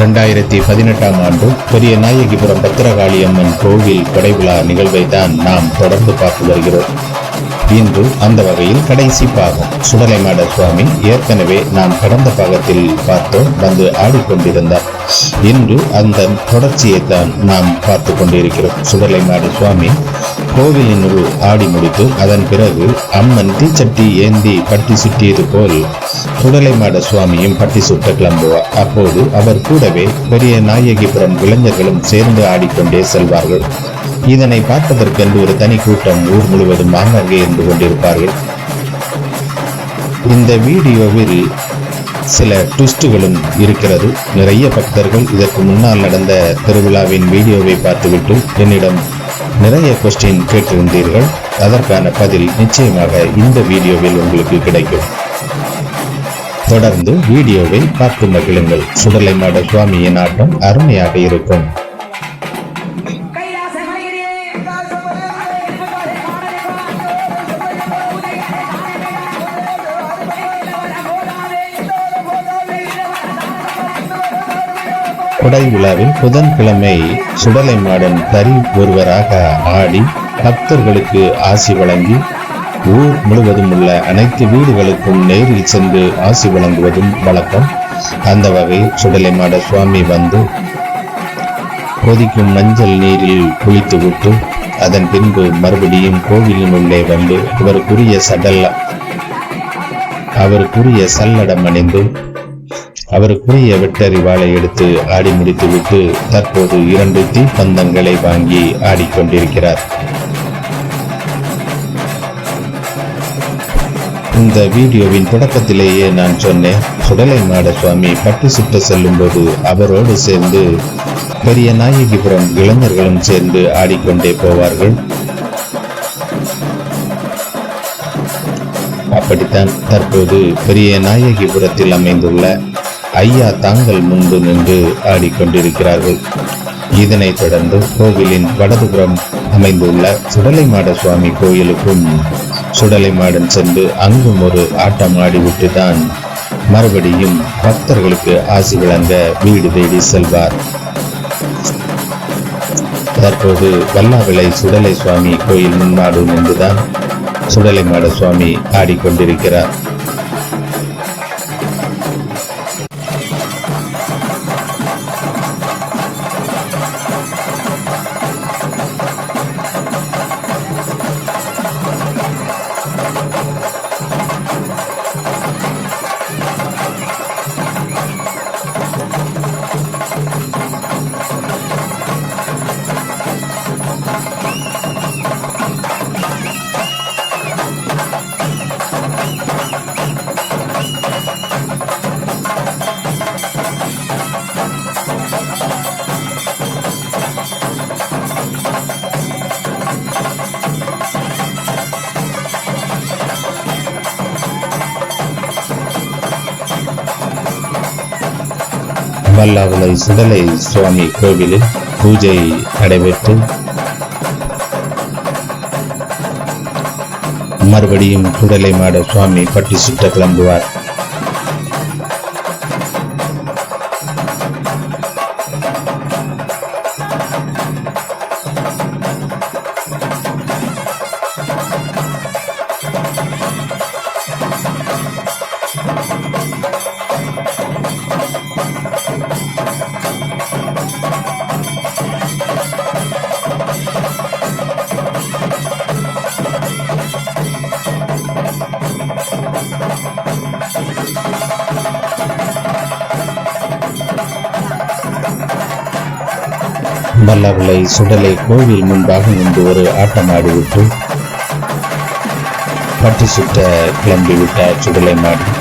இரண்டாயிரத்தி பதினெட்டாம் ஆண்டு பெரிய நாயகிபுரம் பத்திரகாளி அம்மன் கோவில் கொடைவிழா நிகழ்வை தான் நாம் தொடர்ந்து பார்த்து வருகிறோம். இன்று அந்த வகையில் கடைசி பாகம். சுடலைமாட சுவாமி ஏற்கனவே நாம் கடந்த பாகத்தில் பார்த்தோம் வந்து ஆடிக்கொண்டிருந்தார். இன்று அந்த தொடர்ச்சியை தான் நாம் பார்த்து கொண்டிருக்கிறோம். சுடலைமாட சுவாமி கோவிலினுள் ஆடி முடித்து அதன் பிறகு அம்மன் தீச்சட்டி ஏந்தி பட்டி சுட்டியது போல் சுடலைமாட சுவாமியும் பட்டி சுட்ட கிளம்புவார் அப்போது அவர் கூடவே பெரிய நாயகிபுரம் இளைஞர்களும் சேர்ந்து ஆடிக்கொண்டே செல்வார்கள். இதனை பார்ப்பதற்கென்று ஒரு தனி கூட்டம் ஊர் முழுவதும் ஆங்காங்கே இருந்து கொண்டிருப்பார்கள். இந்த வீடியோவில் சில ட்விஸ்டுகளும் இருக்கிறது. நிறைய பக்தர்கள் இதற்கு முன்னால் நடந்த திருவிழாவின் வீடியோவை பார்த்துவிட்டு என்னிடம் நிறைய கொஸ்டின் கேட்டிருந்தீர்கள். அதற்கான பதில் நிச்சயமாக இந்த வீடியோவில் உங்களுக்கு கிடைக்கும். தொடர்ந்து வீடியோவை பார்த்து மகிழுங்கள். சுடலைமாட சுவாமியின் ஆட்டம் அருமையாக இருக்கும். குடை விழாவில் புதன்கிழமை சுடலை மாடன் தறி ஒருவராக ஆடி பக்தர்களுக்கு ஆசி வழங்கி ஊர் முழுவதும் உள்ள அனைத்து வீடுகளுக்கும் நேரில் சென்று ஆசி வழங்குவதும் வழக்கம். அந்த வகையில் சுடலை மாட சுவாமி வந்து கொதிக்கும் மஞ்சள் நீரில் குளித்து விட்டு அதன் பின்பு மறுபடியும் கோவிலின் உள்ளே வந்து அவருக்குரிய சடல்ல அவருக்குரிய சல்லடம் அணிந்து அவருக்குரிய வெட்டறிவாளை எடுத்து ஆடி முடித்துவிட்டு தற்போது இரண்டு தீப்பந்தங்களை வாங்கி ஆடிக்கொண்டிருக்கிறார். இந்த வீடியோவின் தொடக்கத்திலேயே நான் சொன்னேன் சுடலை மாட சுவாமி பட்டு சுட்ட செல்லும்போது அவரோடு சேர்ந்து பெரிய நாயகிபுரம் இளைஞர்களும் சேர்ந்து ஆடிக்கொண்டே போவார்கள். அப்படித்தான் தற்போது பெரிய நாயகிபுரத்தில் அமைந்துள்ள ஐயா தாங்கள் முன்பு நின்று ஆடிக்கொண்டிருக்கிறார்கள். இதனைத் தொடர்ந்து கோவிலின் வடதுபுறம் அமைந்துள்ள சுடலைமாட சுவாமி கோயிலுக்கும் சுடலைமாடன் சென்று அங்கும் ஒரு ஆட்டம் ஆடிவிட்டு தான் மறுபடியும் பக்தர்களுக்கு ஆசி வழங்க வீடு தேடி செல்வார். தற்போது வல்லாவிளை சுடலை சுவாமி கோயில் முன்னாடு நின்றுதான் சுடலைமாட சுவாமி ஆடிக்கொண்டிருக்கிறார். வல்லாவிளை சுடலை சுவாமி கோவிலில் பூஜை நடைபெற்று மறுபடியும் குடலை மாட சுவாமி பட்டி சுட்ட கிளம்புவார். வல்லவிளை சுடலை கோவில் முன்பாக நின்று ஒரு ஆட்டமாடிவிட்டு பட்டி சுட்ட கிளம்பி விட்டார் சுடலை மாடி.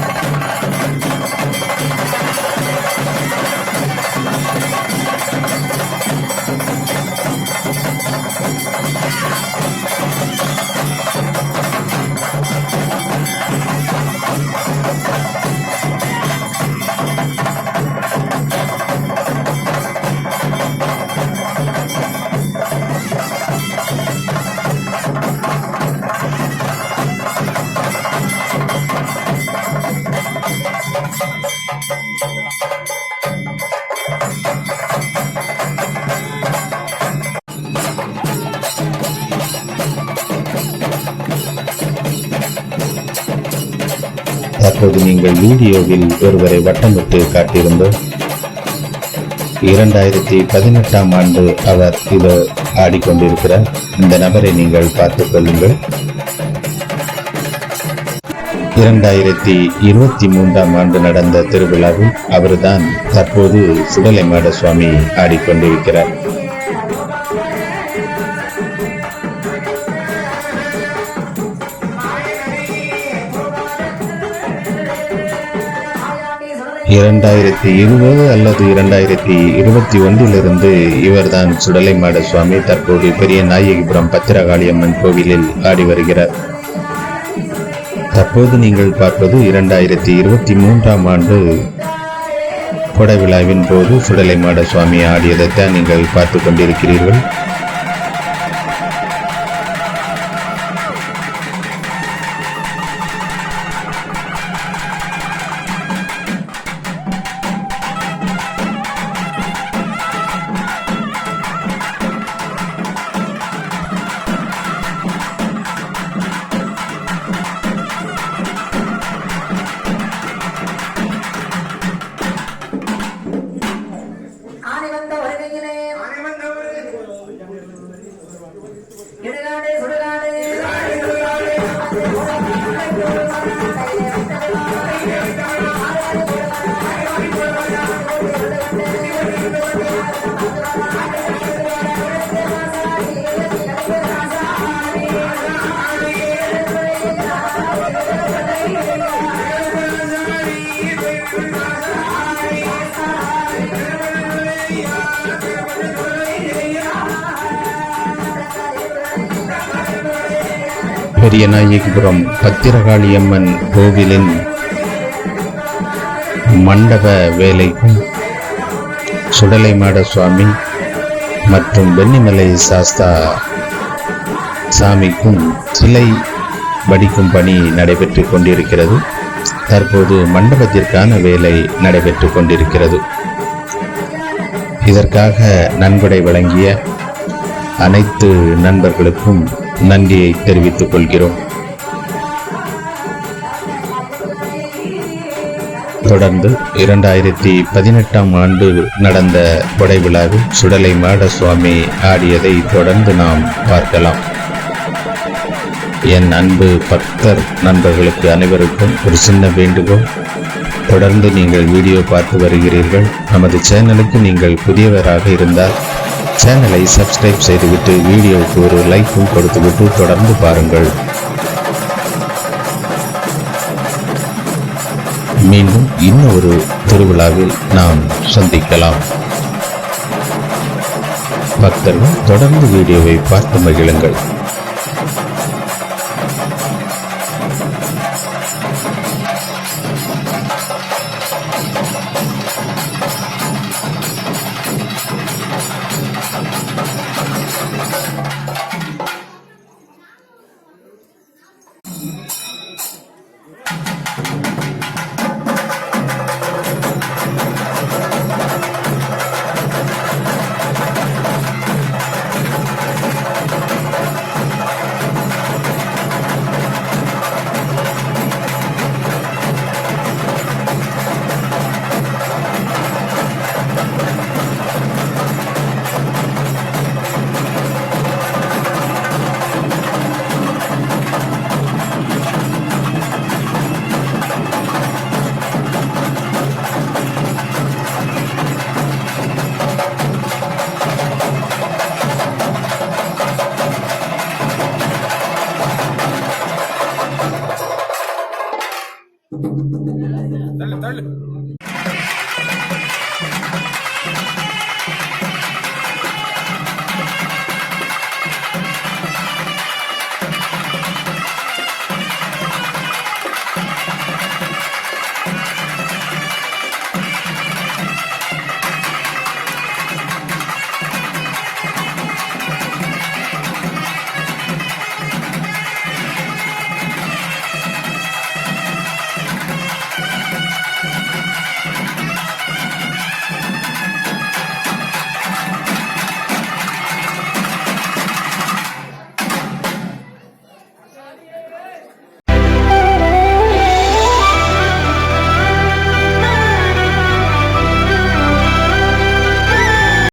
அப்போது நீங்கள் வீடியோவில் ஒருவரை வட்டமிட்டு காட்டியிருந்தோம். இரண்டாயிரத்தி பதினெட்டாம் ஆண்டு அவர் இதோ ஆடிக்கொண்டிருக்கிறார். இந்த நபரை நீங்கள் பார்த்துக் கொள்ளுங்கள். இரண்டாயிரத்தி இருபத்தி மூன்றாம் ஆண்டு நடந்த திருவிழாவில் அவர்தான் தற்போது சுடலைமாட சுவாமி ஆடிக்கொண்டிருக்கிறார். இரண்டாயிரத்தி இருபது அல்லது இரண்டாயிரத்தி இருபத்தி ஒன்றிலிருந்து இவர்தான் சுடலைமாட சுவாமி தற்போது பெரிய நாயகிபுரம் பத்திரகாளியம்மன் கோவிலில் ஆடி வருகிறார். தற்போது நீங்கள் பார்ப்பது இரண்டாயிரத்தி இருபத்தி மூன்றாம் ஆண்டு கொடவிழாவின் போது சுடலைமாட சுவாமி ஆடியதைத்தான் நீங்கள் பார்த்து கொண்டிருக்கிறீர்கள். பெரியநாயகிபுரம் பத்திரகாளியம்மன் கோவிலின் மண்டப வேலைக்கும் சுடலைமாட சுவாமி மற்றும் வெண்ணிமலை சாஸ்தா சாமிக்கும் சிலை வடிக்கும் பணி நடைபெற்று கொண்டிருக்கிறது. தற்போது மண்டபத்திற்கான வேலை நடைபெற்றுக் கொண்டிருக்கிறது. இதற்காக நன்கொடை வழங்கிய அனைத்து நண்பர்களுக்கும் நன்றியை தெரிவித்துக் கொள்கிறோம். தொடர்ந்து இரண்டாயிரத்தி பதினெட்டாம் ஆண்டு நடந்த கொடை விழாவில் சுடலை மாட சுவாமி ஆடியதை தொடர்ந்து நாம் பார்க்கலாம். என் அன்பு பக்தர் நண்பர்களுக்கு அனைவருக்கும் ஒரு சின்ன வேண்டுகோள். தொடர்ந்து நீங்கள் வீடியோ பார்த்து வருகிறீர்கள். நமது சேனலுக்கு நீங்கள் புதியவராக இருந்தால் சேனலை சப்ஸ்கிரைப் செய்துவிட்டு வீடியோவுக்கு ஒரு லைக்கும் கொடுத்துவிட்டு தொடர்ந்து பாருங்கள். மீண்டும் இன்னொரு திருவிழாவில் நாம் சந்திக்கலாம். பக்தர்கள் தொடர்ந்து வீடியோவை பார்த்து மகிழுங்கள்.